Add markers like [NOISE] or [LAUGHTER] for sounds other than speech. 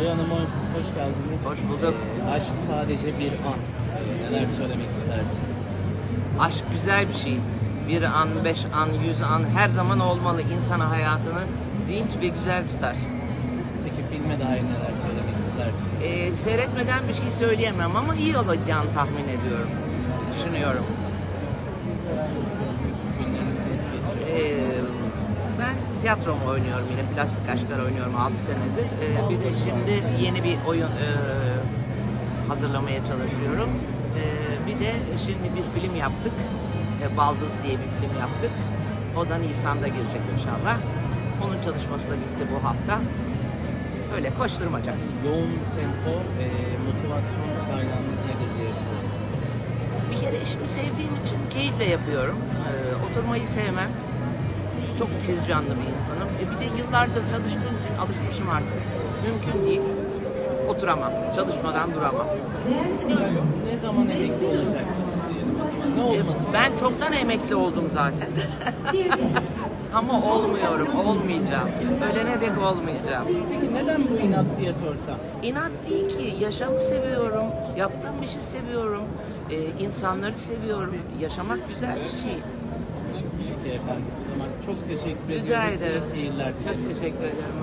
Oya Hanım'a hoş geldiniz. Hoş bulduk. Ee, Aşk sadece bir an. Ee, Neler söylemek istersiniz? Aşk güzel bir şey. Bir an, beş an, yüz an her zaman olmalı. İnsana hayatını dinç ve güzel tutar. Peki filme dair neler söylemek istersiniz? Ee, seyretmeden bir şey söyleyemem ama iyi olacağını tahmin ediyorum. Düşünüyorum. Tiyatro oynuyorum yine. Plastik aşklar oynuyorum 6 senedir. Ee, bir de şimdi yeni bir oyun e, hazırlamaya çalışıyorum. Ee, bir de şimdi bir film yaptık. Ee, Baldız diye bir film yaptık. O da Nisan'da girecek inşallah. Onun çalışması da bitti bu hafta. Öyle koşturmaca. Yoğun tempo, e, motivasyon kaynağınız nedir diye soruyorum. Bir kere işimi sevdiğim için keyifle yapıyorum. Ee, oturmayı sevmem. Çok tez canlı bir insanım. E, bir de yıllardır çalıştığım için alışmışım artık. Mümkün değil. Oturamam. Çalışmadan duramam. Ne zaman emekli olacaksınız diyelim o zaman. Ne E, olması ben lazım? çoktan emekli oldum zaten. [LAUGHS] Ama olmuyorum, olmayacağım. Ölene dek olmayacağım. Peki neden bu inat diye sorsam? İnat değil ki. Yaşamı seviyorum. Yaptığım işi seviyorum. Ee, insanları seviyorum. Yaşamak güzel bir şey. Peki efendim. Çok teşekkür Rica ediyoruz. İyi ederim. seyirler Çok dileriz. teşekkür ederim.